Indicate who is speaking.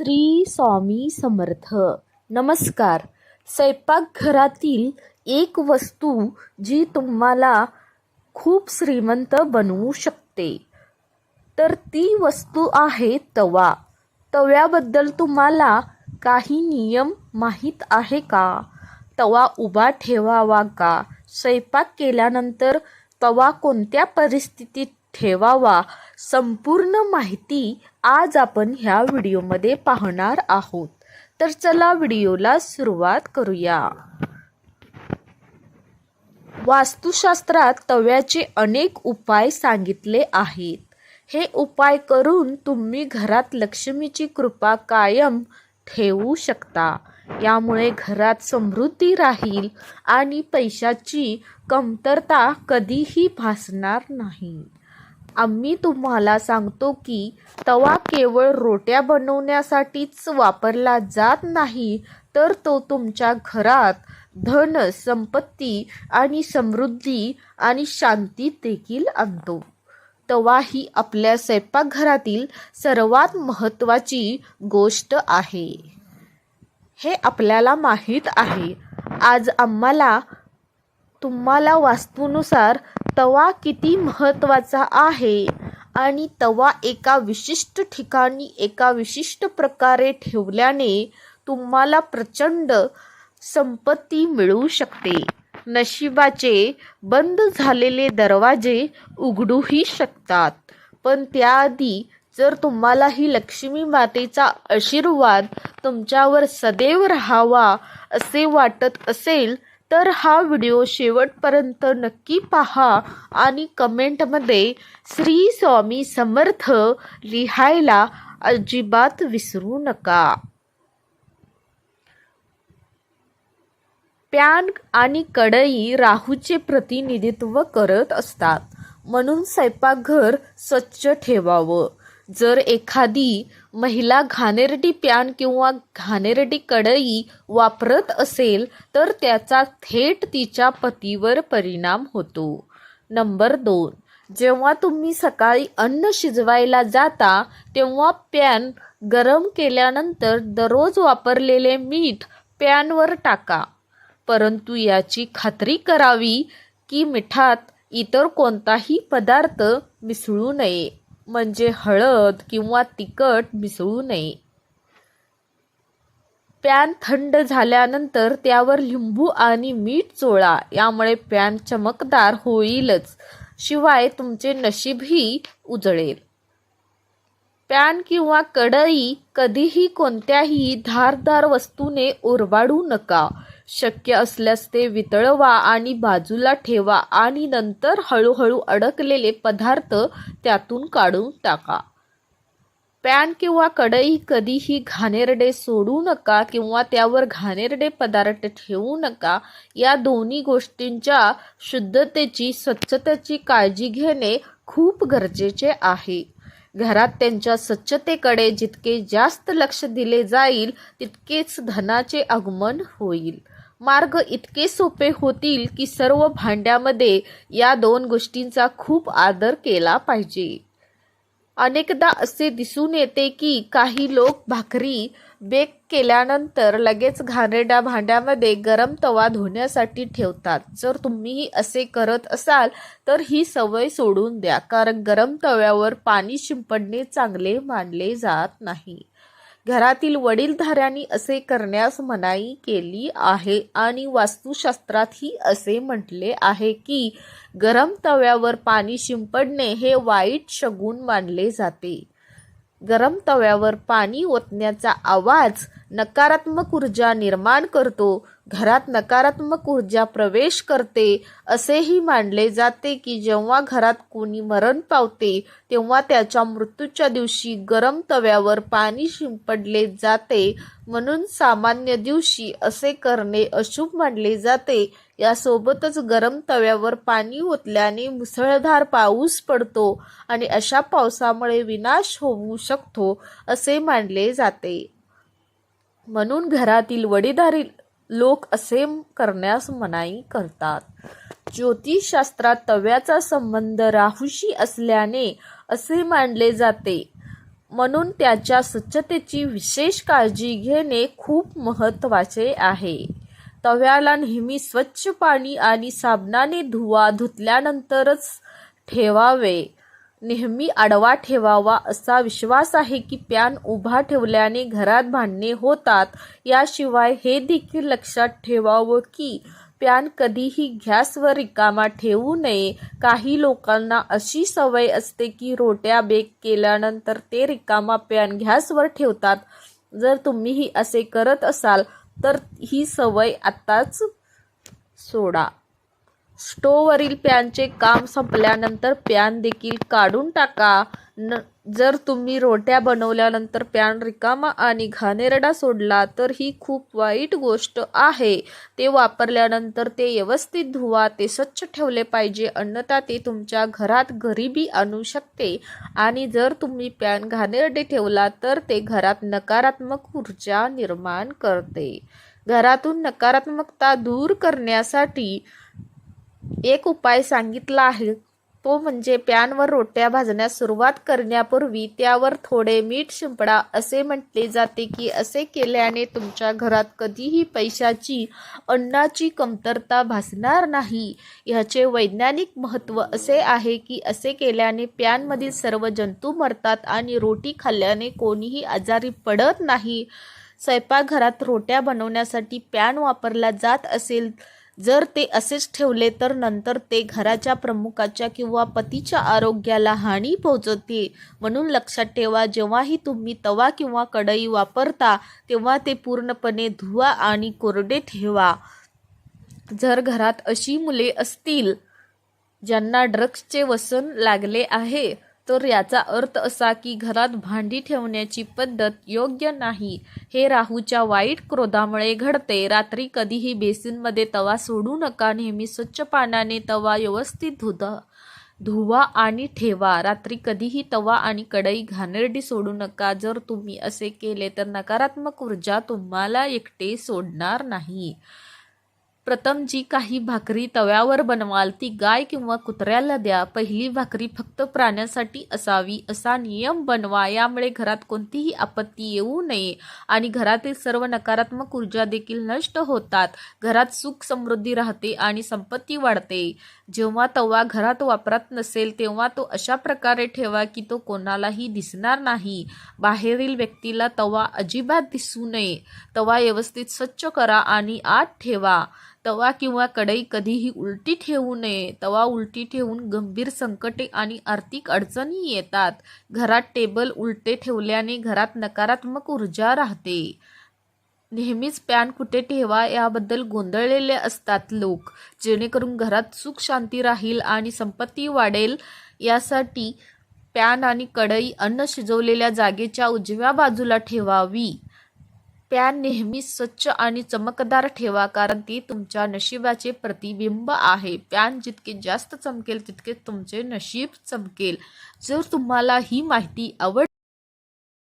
Speaker 1: श्री स्वामी समर्थ. नमस्कार. स्वयंपाकघरातील एक वस्तू जी तुम्हाला खूप श्रीमंत बनवू शकते. तर ती वस्तू आहे तवा. तव्याबद्दल तुम्हाला काही नियम माहीत आहे का? तवा उभा ठेवावा का? स्वयंपाक केल्यानंतर तवा कोणत्या परिस्थितीत ठेवावा. संपूर्ण माहिती आज आपण ह्या व्हिडिओमध्ये पाहणार आहोत. तर चला व्हिडिओला सुरुवात करूया. वास्तुशास्त्रात तव्याचे अनेक उपाय सांगितले आहेत. हे उपाय करून तुम्ही घरात लक्ष्मीची कृपा कायम ठेवू शकता. यामुळे घरात समृद्धी राहील आणि पैशाची कमतरता कधीही भासणार नाही. आम्ही तुम्हाला सांगतो की तवा केवळ रोट्या बनवण्यासाठीच वापरला जात नाही तर तो तुमच्या घरात धन संपत्ती आणि समृद्धी आणि शांती देखील आणतो. तवा ही आपल्या स्वयंपाकघरातील सर्वात महत्त्वाची गोष्ट आहे. हे आपल्याला माहीत आहे. आज आम्हाला तुम्हाला वास्तूनुसार तवा किती महत्त्वाचा आहे? आणि तवा एका विशिष्ट ठिकाणी एका विशिष्ट प्रकारे ठेवल्याने तुम्हाला प्रचंड संपत्ती मिळू शकते. नशिबाचे बंद झालेले दरवाजे उघडूही शकतात. पण त्याआधी जर तुम्हाला ही लक्ष्मी मातेचा आशीर्वाद तुमच्यावर सदैव राहावा असे वाटत असेल तर हा व्हिडिओ शेवटपर्यंत नक्की पहा आणि कमेंटमध्ये श्री स्वामी समर्थ लिहायला अजिबात विसरू नका. पॅन आणि कढई राहूचे प्रतिनिधित्व करत असतात. म्हणून स्वयंपाकघर स्वच्छ ठेवावं. जर एखादी महिला घाणेरडी पॅन किंवा घाणेरडी कढई वापरत असेल तर त्याचा थेट तिच्या पतीवर परिणाम होतो. नंबर दोन. जेव्हा तुम्ही सकाळी अन्न शिजवायला जाता तेव्हा पॅन गरम केल्यानंतर दररोज वापरलेले मीठ पॅनवर टाका. परंतु याची खात्री करावी की मिठात इतर कोणताही पदार्थ मिसळू नये. म्हणजे हळद किंवा तिखट मिसळू नये. पॅन थंड झाल्यानंतर त्यावर लिंबू आणि मीठ चोळा यामुळे पॅन चमकदार होईलच. शिवाय तुमचे नशीबही उजळेल. पॅन किंवा कढई कधीही कोणत्याही धारदार वस्तूने ओरबाडू नका. शक्य असल्यास ते वितळवा आणि बाजूला ठेवा आणि नंतर हळूहळू अडकलेले पदार्थ त्यातून काढून टाका. पॅन किंवा कढई कधीही घाणेरडे सोडू नका किंवा त्यावर घाणेरडे पदार्थ ठेवू नका. या दोन्ही गोष्टींच्या शुद्धतेची स्वच्छतेची काळजी घेणे खूप गरजेचे आहे. घरात त्यांच्या स्वच्छतेकडे जितके जास्त लक्ष दिले जाईल तितकेच धनाचे आगमन होईल. मार्ग इतके सोपे होतील की सर्व भांड्यामध्ये या दोन गोष्टींचा खूप आदर केला पाहिजे. अनेकदा असे दिसून येते की काही लोक भाकरी बेक केल्यानंतर लगेच घाणेरड्या भांड्यामध्ये गरम तवा धुण्यासाठी ठेवतात. जर तुम्हीही असे करत असाल तर ही सवय सोडून द्या कारण गरम तव्यावर पाणी शिंपडणे चांगले मानले जात नाही. घरातील वडीलधाऱ्यांनी असे करण्यास मनाई केली आहे आणि वास्तुशास्त्रातही असे म्हटले आहे की गरम तव्यावर पाणी शिंपडणे हे वाईट शगुन मानले जाते. गरम तव्यावर पाणी ओतण्याचा आवाज नकारात्मक ऊर्जा निर्माण करतो घरात नकारात्मक ऊर्जा प्रवेश करते असेही मानले जाते की जेव्हा घरात कोणी मरण पावते तेव्हा त्याच्या मृत्यूच्या दिवशी गरम तव्यावर पाणी शिंपडले जाते. म्हणून सामान्य दिवशी असे करणे अशुभ मानले जाते. यासोबतच गरम तव्यावर पाणी ओतल्याने मुसळधार पाऊस पडतो आणि अशा पावसामुळे विनाश होऊ शकतो असे मानले जाते. म्हणून घरातील वडीधारी लोक असे करण्यास मनाई करतात. ज्योतिषशास्त्रात तव्याचा संबंध राहूशी असल्याने असे मानले जाते. म्हणून त्याच्या स्वच्छतेची विशेष काळजी घेणे खूप महत्त्वाचे आहे. तव्याला नेहमी स्वच्छ पाणी आणि साबणाने धुवा धुतल्यानंतरच ठेवावे. नेहमी आडवा ठेवावा असा विश्वास आहे की पॅन उभा ठेवल्याने घरात भांडणे होतात. याशिवाय हे देखील लक्षात ठेवावं की पॅन कधीही गॅसवर रिकामा ठेवू नये. काही लोकांना अशी सवय असते की रोट्या बेक केल्यानंतर ते रिकामा पॅन गॅसवर ठेवतात. जर तुम्हीही असे करत असाल तर ही सवय आत्ताच सोडा. स्टोवरील पॅनचे काम संपल्यानंतर पॅन देखील काढून टाका. न जर तुम्ही रोट्या बनवल्यानंतर पॅन रिकामा आणि घाणेरडा सोडला तर ही खूप वाईट गोष्ट आहे. ते वापरल्यानंतर ते व्यवस्थित धुवा ते स्वच्छ ठेवले पाहिजे अन्यथा ते तुमच्या घरात गरिबी आणू शकते. आणि जर तुम्ही पॅन घाणेरडे ठेवला तर ते घरात नकारात्मक ऊर्जा निर्माण करते. घरातून नकारात्मकता दूर करण्यासाठी एक उपाय सांगितला आहे. तो म्हणजे पॅनवर रोट्या भाजण्यास सुरुवात करण्यापूर्वी त्यावर थोडे मीठ शिंपडा. असे म्हटले जाते की असे केल्याने तुमच्या घरात कधीही पैशाची अन्नाची कमतरता भासणार नाही. ह्याचे वैज्ञानिक महत्त्व असे आहे की असे केल्याने पॅनमधील सर्व जंतू मरतात आणि रोटी खाल्ल्याने कोणीही आजारी पडत नाही. स्वयंपाकघरात रोट्या बनवण्यासाठी पॅन वापरला जात असेल जर ते असेच ठेवले तर नंतर ते घराच्या प्रमुखाच्या किंवा पतीच्या आरोग्याला हानी पोहोचवते म्हणून लक्षात ठेवा जेव्हाही तुम्ही तवा किंवा कढई वापरता तेव्हा ते पूर्णपणे धुवा आणि कोरडे ठेवा. जर घरात अशी मुले असतील ज्यांना ड्रग्सचे व्यसन लागले आहे तर याचा अर्थ असा की घरात भांडी ठेवण्याची पद्धत योग्य नाही. हे राहूच्या वाईट क्रोधामुळे घडते. रात्री कधीही बेसिनमध्ये तवा सोडू नका. नेहमी स्वच्छ पाण्याने तवा व्यवस्थित धुता धुवा आणि ठेवा. रात्री कधीही तवा आणि कढई घाणेरडी सोडू नका. जर तुम्ही असे केले तर नकारात्मक ऊर्जा तुम्हाला एकटे सोडणार नाही. प्रथम जी काही भाकरी तव्यावर बनवाल ती गाय किंवा कुत्र्याला द्या. पहिली भाकरी फक्त प्राण्यासाठी असावी असा नियम बनवा. यामुळे घरात कोणतीही आपत्ती येऊ नये आणि घरातील सर्व नकारात्मक ऊर्जा देखील नष्ट होतात. घरात सुख समृद्धी राहते आणि संपत्ती वाढते. जेव्हा तवा घरात वापरात नसेल तेव्हा तो अशा प्रकारे ठेवा की तो कोणालाही दिसणार नाही. बाहेरील व्यक्तीला तवा अजिबात दिसू नये. तवा व्यवस्थित स्वच्छ करा आणि आत ठेवा. तवा किंवा कढई कधीही उलटी ठेवू नये. तवा उलटी ठेवून गंभीर संकटे आणि आर्थिक अडचणी येतात. घरात टेबल उलटे ठेवल्याने घरात नकारात्मक ऊर्जा राहते. नेहमीच पॅन कुठे ठेवा याबद्दल गोंधळलेले असतात लोक. जेणेकरून घरात सुख शांती राहील आणि संपत्ती वाढेल. यासाठी पॅन आणि कढई अन्न शिजवलेल्या जागेच्या उजव्या बाजूला ठेवावी. पॅन नेहमी स्वच्छ आणि चमकदार ठेवा कारण ती तुमच्या नशिबाचे प्रतिबिंब आहे. पॅन जितके जास्त चमकेल तितके तुमचे नशीब चमकेल. जर तुम्हाला ही माहिती आवड